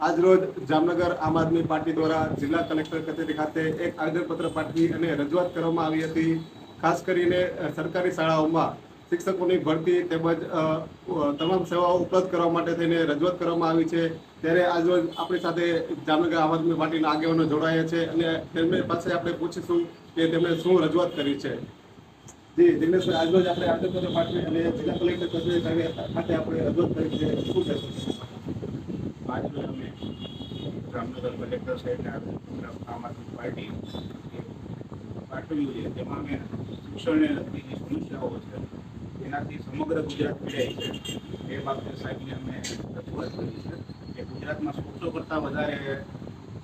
આજરોજ જામનગર આમ આદમી પાર્ટી દ્વારા જિલ્લા કલેક્ટર કચેરી ખાતે એક આવેદનપત્ર પાઠવી અને રજૂઆત કરવામાં આવી હતી. ખાસ કરીને સરકારી શાળાઓમાં શિક્ષકોની ભરતી તેમજ તમામ સેવાઓ ઉપલબ્ધ કરવા માટે થઈને રજૂઆત કરવામાં આવી છે. ત્યારે આજરોજ આપણી સાથે જામનગર આમ આદમી પાર્ટીના આગેવાનો જોડાયા છે અને તેમની પાસે આપણે પૂછીશું કે તેમણે શું રજૂઆત કરી છે. જી, જિગ્નેશભાઈ, આજરોજ આપણે આવેદનપત્ર પાઠવી અને જિલ્લા કલેક્ટર કચેરી ખાતે આપણે રજૂઆત કરી છે. શું કહેશો? આજરોજ અમે જામનગર કલેક્ટર સાહેબને આવેદનપત્ર આમ આદમી પાર્ટી પાઠવ્યું છે. તેમાં અમે શિક્ષણને લગતી જે સમસ્યાઓ છે, એનાથી સમગ્ર ગુજરાત પીડાય છે. એ બાબતે સાહેબને અમે રજૂઆત કરી છે કે ગુજરાતમાં સોળસો કરતાં વધારે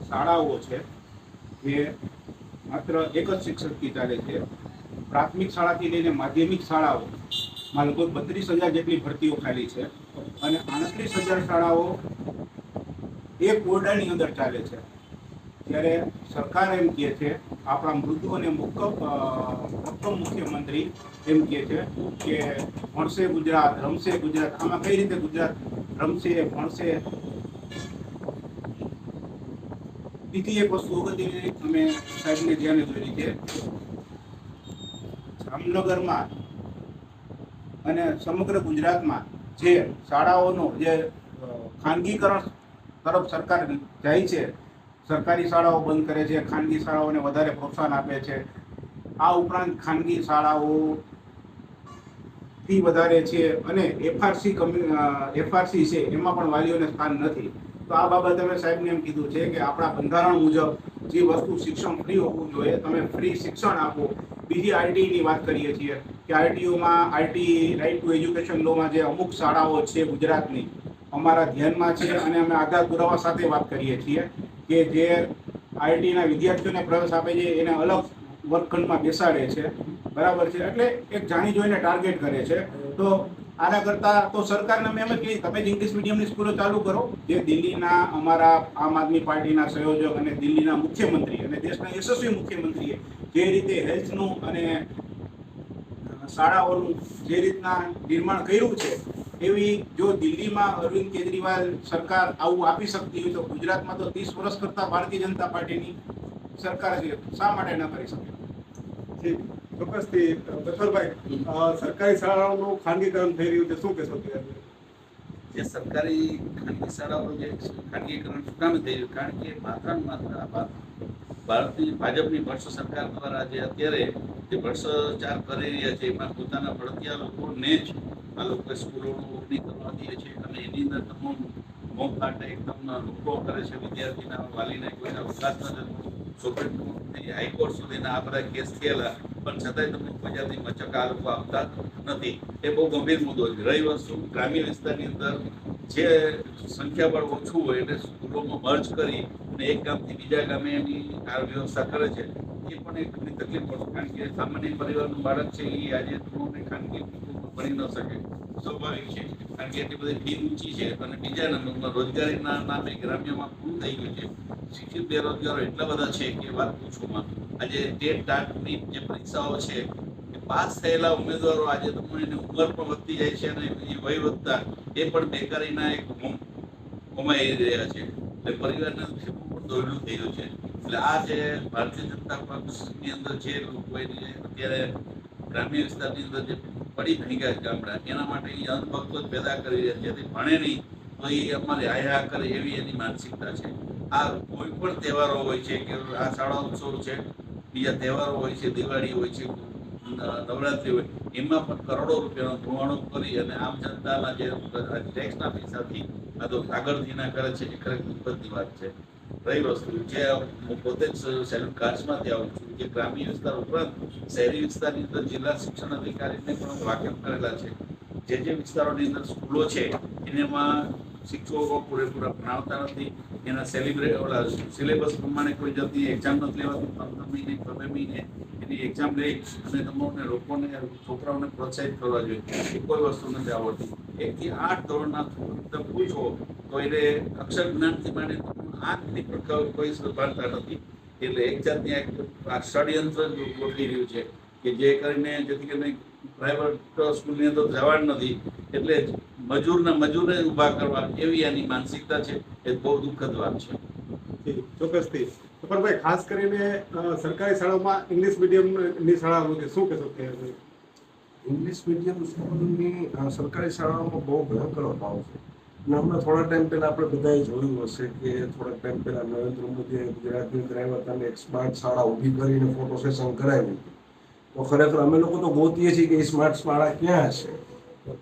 શાળાઓ છે, જે માત્ર એક જ શિક્ષકથી ચાલે છે. પ્રાથમિક શાળાથી લઈને માધ્યમિક શાળાઓમાં લગભગ બત્રીસ હજાર જેટલી ભરતીઓ ખાલી છે અને આડત્રીસ હજાર શાળાઓ એક ઓરડાની અંદર ચાલે છે. ત્યારે સરકાર એમ કહે છે, આપણા મૃદુ અને પ્રથમ મુખ્યમંત્રી એમ કહે છે કે ભણશે ગુજરાત, રમશે ગુજરાત, આમાં કઈ રીતે ગુજરાત રમશે, ભણશે? બીજી એક વસ્તુ અગત્યની અમે સાહેબને ધ્યાને દોરી છે. જામનગરમાં અને સમગ્ર ગુજરાતમાં જે શાળાઓનો જે ખાનગીકરણ તરફ સરકાર જાય છે, સરકારી શાળાઓ બંધ કરે છે, ખાનગી શાળાઓને વધારે પ્રોત્સાહન આપે છે. આ ઉપરાંત ખાનગી શાળાઓ ફી વધારે છે અને એફઆરસી એફઆરસી છે, એમાં પણ વાલીઓને સ્થાન નથી. તો આ બાબતે અમે સાહેબને એમ કીધું છે કે આપણા બંધારણ મુજબ જે વસ્તુ શિક્ષણ ફ્રી હોવું જોઈએ, તમે ફ્રી શિક્ષણ આપો. બીજી આરટીઈની વાત કરીએ છીએ કે આરટીયુમાં આરટી રાઇટ ટુ એજ્યુકેશન લોમાં જે અમુક શાળાઓ છે ગુજરાતની અમારા ધ્યાનમાં છે અને અમે આધાર પુરાવા સાથે વાત કરીએ છીએ કે જે આઈઆઈટીના વિદ્યાર્થીઓને પ્રવેશ આપે છે, એને અલગ વર્ગખંડમાં બેસાડે છે. બરાબર છે? એટલે એક જાણી જોઈને ટાર્ગેટ કરે છે. તો આના કરતાં તો સરકારને અમે એમ જ કહીએ, તમે જ ઇંગ્લિશ મીડિયમની સ્કૂલો ચાલુ કરો. જે દિલ્હીના અમારા આમ આદમી પાર્ટીના સંયોજક અને દિલ્હીના મુખ્યમંત્રી અને દેશના યશસ્વી મુખ્યમંત્રીએ જે રીતે હેલ્થનું અને શાળાઓનું જે રીતના નિર્માણ કર્યું છે એવી જો દિલ્હીમાં અરવિંદ કેજરીવાલ સરકાર આવું આપી શકતી હોય તો ગુજરાતમાં તો ત્રીસ વર્ષ કરતાં ભારતીય જનતા પાર્ટીની સરકાર છે. શા માટે ન કરી શકે? ચોક્કસથી સરકારી શાળાઓનું ખાનગીકરણ થઈ રહ્યું છે. શું કહેશો ત્યારે જે સરકારી ખાનગી શાળાઓ જે ખાનગીકરણ શું કામ થઈ રહ્યું કારણ કે માત્ર માત્ર ભારતની ભાજપની ભ્રષ્ટ સરકાર દ્વારા જે અત્યારે જે ભ્રષ્ટાચાર કરી રહ્યા છે એમાં પોતાના ભડતિયા લોકોને જ આ લોકો સ્કૂલોનું ઓપનિંગ કરવા દઈએ છીએ અને એની અંદર તમામ મોંઘાટ એકદમ લોકો કરે છે, વિદ્યાર્થીના વાલીને કોઈને અવકાશ નથી સુપ્રીમ કોર્ટથી હાઈકોર્ટ સુધીના આ બધા કેસ થયેલા, પણ છતાંય તમને કોઈ જાતની મચક આ લોકો આપતા નથી. એ બહુ ગંભીર મુદ્દો છે. રહી વસ્તુ ગ્રામ્ય વિસ્તારની અંદર જે સંખ્યાબળ ઓછું હોય એને સ્કૂલોમાં મર્જ કરી અને એક ગામથી બીજા ગામે એની આ વ્યવસ્થા કરે છે એ પણ એક તકલીફ પડશે કારણ કે સામાન્ય પરિવારનું બાળક છે, એ આજે ધોરણે ખાનગી ભણી ન શકે. સ્વાભાવિક છે, કારણ કે એટલી બધી ફી ઊંચી છે અને બીજા નંબરમાં રોજગારીના નામે ગ્રામ્યમાં પૂરું થઈ ગયું છે. શિક્ષિત બેરોજગારો એટલા બધા છે કે વાત પૂછોમાં, આજે ટેટ ટાટની જે પરીક્ષાઓ છે, એ પાસ થયેલા ઉમેદવારો આજે તમને એની ઉંમર પણ વધતી જાય છે અને એ વય વધતા એ પણ બેકારીના એક હોમ- હોમાઈ રહ્યા છે. એટલે પરિવારને થેપું પણ થઈ ગયું છે. એટલે ભારતીય જનતા પક્ષની અંદર જે લોકો અત્યારે ગ્રામ્ય વિસ્તારની અંદર જે પડી ભેગા ગામડા, એના માટે એ અંધભક્તો જ પેદા કરી રહ્યા છે. જેથી ભણે નહીં, તો એ અમારે આયા કરે એવી એની માનસિકતા છે. આ કોઈ પણ તહેવારો હોય છે કે આ શાળા ઉત્સવ છે, બીજા તહેવારો હોય છે, દિવાળી હોય છે, નવરાત્રી હોય, એમાં પણ કરોડો રૂપિયાનો ધોવાણો કરી અને આમ જનતાના જે ટેક્સના પૈસાથી આ તો આગળથી ના કરે છે, એ ખરેખર દુઃખદની વાત છે. રહી વસ્તુ. જે હું પોતે જ સેલ્યુટ આવું છું જે ગ્રામ્ય વિસ્તાર ઉપરાંત શહેરી વિસ્તારની અંદર જિલ્લા શિક્ષણ અધિકારીને પણ વાકેફ કરેલા છે. જે જે વિસ્તારોની અંદર સ્કૂલો છે, એનામાં શિક્ષકો પૂરેપૂરા ભણાવતા નથી. એના સેલિબ્રેટ ઓલા સિલેબસ પ્રમાણે કોઈ જાતની એક્ઝામ નથી લેવાતી. પંદર મહિને બે મહિને એની એક્ઝામ લઈ અને તમને લોકોને, છોકરાઓને પ્રોત્સાહિત કરવા જોઈએ. એ કોઈ વસ્તુ નથી આવડતી. એકથી આઠ ધોરણના તમે પૂછો તો એને અક્ષર જ્ઞાનથી માંડી આંખની પણ કોઈ સંભાળતા નથી. એટલે એક જાતની એક આ ષડયંત્ર ગોઠવી રહ્યું છે કે જે કરીને જેથી કરીને પ્રાઇવેટ સ્કૂલની અંદર જવા નથી એટલે મજૂરને મજૂરે ઊભા કરવા એવી એની માનસિકતા છે એ બહુ દુઃખદ વાત છે. ચોક્કસથી સફરભાઈ પણ ભાઈ ખાસ કરીને સરકારી શાળાઓમાં ઇંગ્લિશ મીડિયમની શાળાઓ છે શું કહેશો? કે ઇંગ્લિશ મીડિયમ સ્કૂલની સરકારી શાળાઓમાં બહુ ભયંકર અભાવ છે. હમણાં થોડા ટાઈમ પહેલા આપણે બધાએ જોયું હશે કે થોડાક ટાઈમ પહેલા નરેન્દ્ર મોદીએ ગુજરાતની અંદર આવ્યા એક સ્માર્ટ શાળા ઊભી કરીને ફોટો સેશન કરાવ્યું તો ખરેખર અમે લોકો તો ગોતીએ છીએ કે એ સ્માર્ટ શાળા ક્યાં છે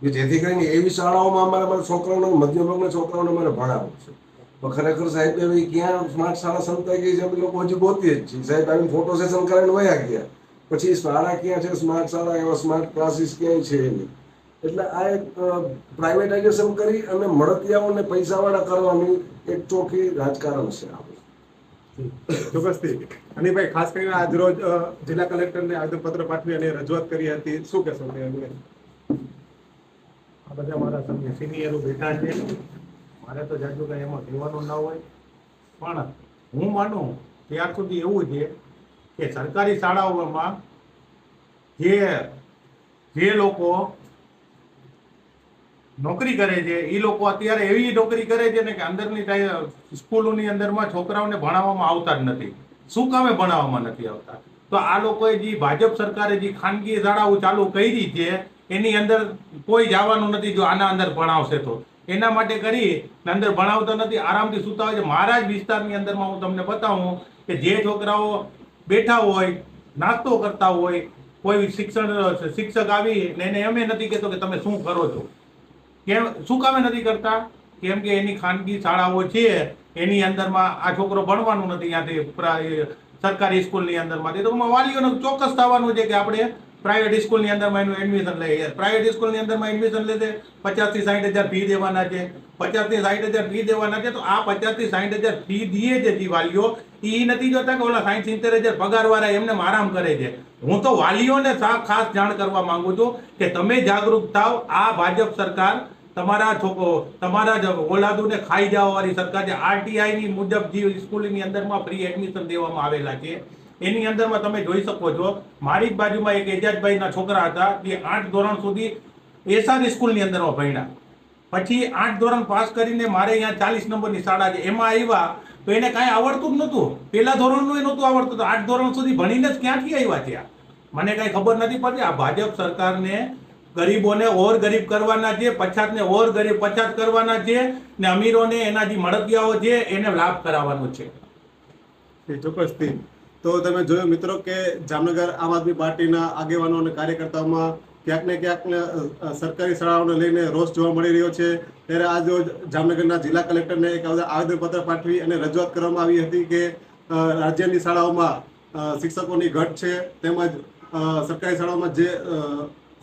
કે જેથી કરીને એવી શાળાઓમાં અમારે અમારા છોકરાઓને મધ્યભાગના છોકરાઓને અમારે ભણાવવું છે. તો ખરેખર સાહેબ એવી ક્યાં સ્માર્ટ શાળા સંતાઈ ગઈ છે અમે લોકો હજી ગોતીએ જ છીએ. સાહેબ, આવીને ફોટો સેશન કરાવીને વયા ગયા. પછી શાળા ક્યાં છે? સ્માર્ટ શાળા એવા સ્માર્ટ ક્લાસીસ ક્યાંય છે નહીં. એટલે આ એક પ્રાઇવેટાઇઝેશન કરી અને મળતિયાઓને પૈસાવાળા કરવાની એક ચોખ્ખી રાજકારણ છે. ચોક્કસથી. અને ભાઈ ખાસ કરીને આજ રોજ જિલ્લા કલેક્ટરને આવેદનપત્ર પાઠવી અને રજૂઆત કરી હતી. શું કહેશો તે અંગે આ બધા મારા તમને સિનિયરો બેઠા છે. મારે તો જાજુ કાંઈ એમાં કહેવાનું ના હોય. પણ હું માનું ત્યાર સુધી એવું છે કે સરકારી શાળાઓમાં જે જે લોકો નોકરી કરે છે. એ લોકો અત્યારે એવી નોકરી કરે છે ને કે અંદરની સ્કૂલોની અંદરમાં છોકરાઓને ભણાવવામાં આવતા જ નથી. શું કામે ભણાવવામાં નથી આવતા? તો આ લોકોએ જે ભાજપ સરકારે જે ખાનગી શાળાઓ ચાલુ કરી છે, એની અંદર કોઈ જવાનું નથી જો આના અંદર ભણાવશે તો. એના માટે કરી અંદર ભણાવતા નથી, આરામથી સૂતા હોય છે. મારા જ વિસ્તારની અંદરમાં હું તમને બતાવું કે જે છોકરાઓ બેઠા હોય, નાસ્તો કરતા હોય, કોઈ શિક્ષણ, શિક્ષક આવી ને એને એમ નથી કહેતો કે તમે શું કરો છો. કેમ શું કામે નથી કરતા? કેમ કે એની ખાનગી શાળાઓ છે, એની અંદરમાં આ છોકરો ભણવાનું નથી ત્યાંથી સરકારી સ્કૂલની અંદરમાં. તો વાલીઓને ચોક્કસ થવાનું છે કે આપણે પ્રાઇવેટ સ્કૂલની અંદરમાં એનું એડમિશન લઈએ. પ્રાઇવેટ સ્કૂલની અંદરમાં એડમિશન લેશે પચાસથી સાઠ હજાર ફી દેવાના છે. પચાસથી સાઠ હજાર ફી દેવાના છે તો આ પચાસથી સાઠ હજાર ફી દે છે જે વાલીઓ. એ નથી જોતા કે ઓલા સાઠ સિત્તેર હજાર પગારવાળા એમને આરામ કરે છે. હું તો વાલીઓને ખાસ જાણ કરવા માંગુ છું કે તમે જાગૃત થાવ. આ ભાજપ સરકાર તમારા છોકરો, તમારા જ ઓલાદુને ખાઈ જવાવાળી સરકાર છે આરટીઆઈની મુજબ જે સ્કૂલની અંદરમાં ફ્રી એડમિશન દેવામાં આવેલા છે, એની અંદરમાં તમે જોઈ શકો છો, મારી જ બાજુમાં એક એજાજભાઈના છોકરા હતા, જે આઠ ધોરણ સુધી એસઆર સ્કૂલની અંદરમાં ભણ્યા. પછી આઠ ધોરણ પાસ કરીને મારે અહીંયા ચાલીસ નંબરની શાળા છે, એમાં આવ્યા તો એને કાંઈ આવડતું જ નહોતું. પહેલાં ધોરણનું એ નહોતું આવડતું આઠ ધોરણ સુધી ભણીને જ ક્યાંથી આવ્યા ત્યાં મને કાંઈ ખબર નથી પડતી, આ ભાજપ સરકારને ગરીબોને ઓર ગરીબ કરવાના છે, પછાતને ઓર ગરીબ પછાત કરવાના છે ને અમીરોને એના જે મળતિયાઓ છે, એને લાભ કરાવવાનો છે. ચોક્કસ તો તમે જોયું મિત્રો કે જામનગર આમ આદમી પાર્ટીના આગેવાનો અને કાર્યકર્તાઓમાં ક્યાંક ને ક્યાંક સરકારી શાળાઓને લઈને રોષ જોવા મળી રહ્યો છે. ત્યારે આજ જામનગરના જિલ્લા કલેક્ટરને એક આવેદનપત્ર પાઠવી અને રજૂઆત કરવામાં આવી હતી કે રાજ્યની શાળાઓમાં શિક્ષકોની ઘટ છે. તેમજ સરકારી શાળાઓમાં જે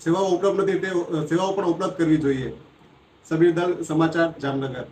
સેવાઓ ઉપલબ્ધ નથી તે સેવાઓ પણ ઉપલબ્ધ કરવી જોઈએ. સમીર દલ સમાચાર જામનગર.